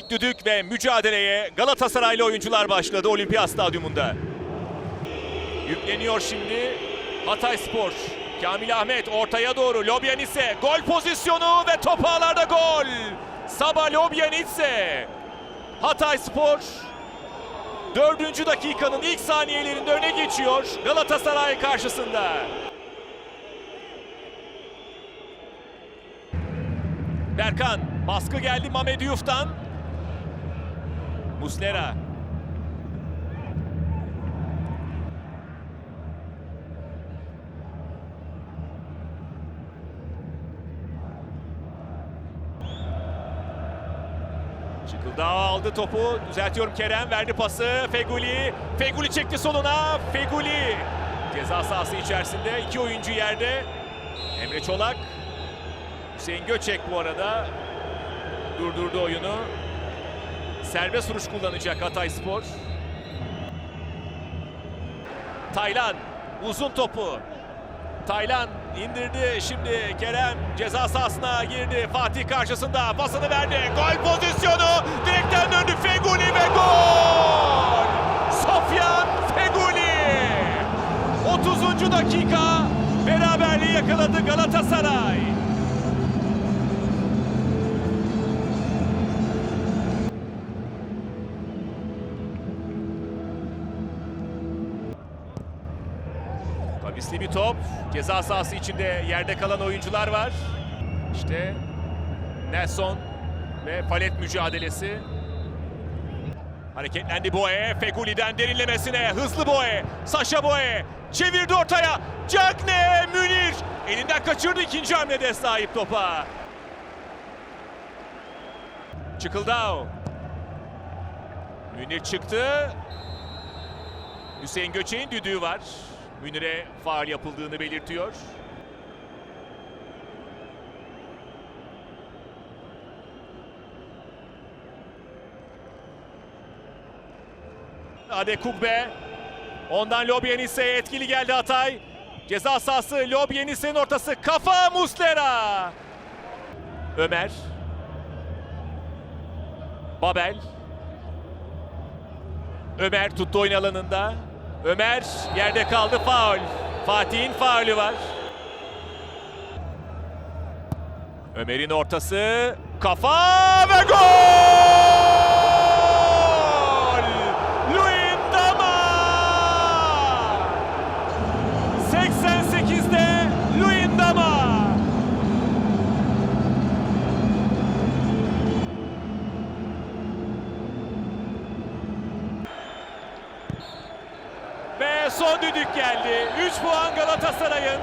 düdük ve mücadeleye Galatasaraylı oyuncular başladı Olimpiyat Stadyumunda. Yükleniyor şimdi Hatay Spor. Kamil Ahmet ortaya doğru Lobyanitse gol pozisyonu ve top ağlarda gol. Saba Lobyanitse. Hatay Spor dördüncü dakikanın ilk saniyelerinde öne geçiyor Galatasaray karşısında. Berkan baskı geldi Mehmet Yuf'tan. Muslera. Çıkıldağ aldı topu. Düzeltiyorum Kerem. Verdi pası. Feguli. Feguli çekti soluna. Feguli. Ceza sahası içerisinde. iki oyuncu yerde. Emre Çolak. Hüseyin Göçek bu arada durdurdu oyunu. Serbest vuruş kullanacak Hatay Spor. Taylan uzun topu. Taylan indirdi şimdi Kerem ceza sahasına girdi. Fatih karşısında pasını verdi. Gol pozisyonu direkten döndü Feguli ve gol! Sofyan Feguli! 30. dakika beraberliği yakaladı Galatasaray. Kavisli bir top. Ceza sahası içinde yerde kalan oyuncular var. İşte Nelson ve palet mücadelesi. Hareketlendi Boye. Feguli'den derinlemesine. Hızlı Boye. Saşa Boye. Çevirdi ortaya. Cagne Münir. Elinden kaçırdı ikinci hamlede sahip topa. Çıkıldao. Münir çıktı. Hüseyin Göçek'in düdüğü var. Münir'e faal yapıldığını belirtiyor. Ade Kugbe. Ondan Lobyenis'e etkili geldi Hatay. Ceza sahası Lobyenis'in ortası. Kafa Muslera. Ömer. Babel. Ömer tuttu oyun alanında. Ömer yerde kaldı faul. Fatih'in faulü var. Ömer'in ortası. Kafa ve gol! Luyendama! 88'de son düdük geldi. 3 puan Galatasaray'ın.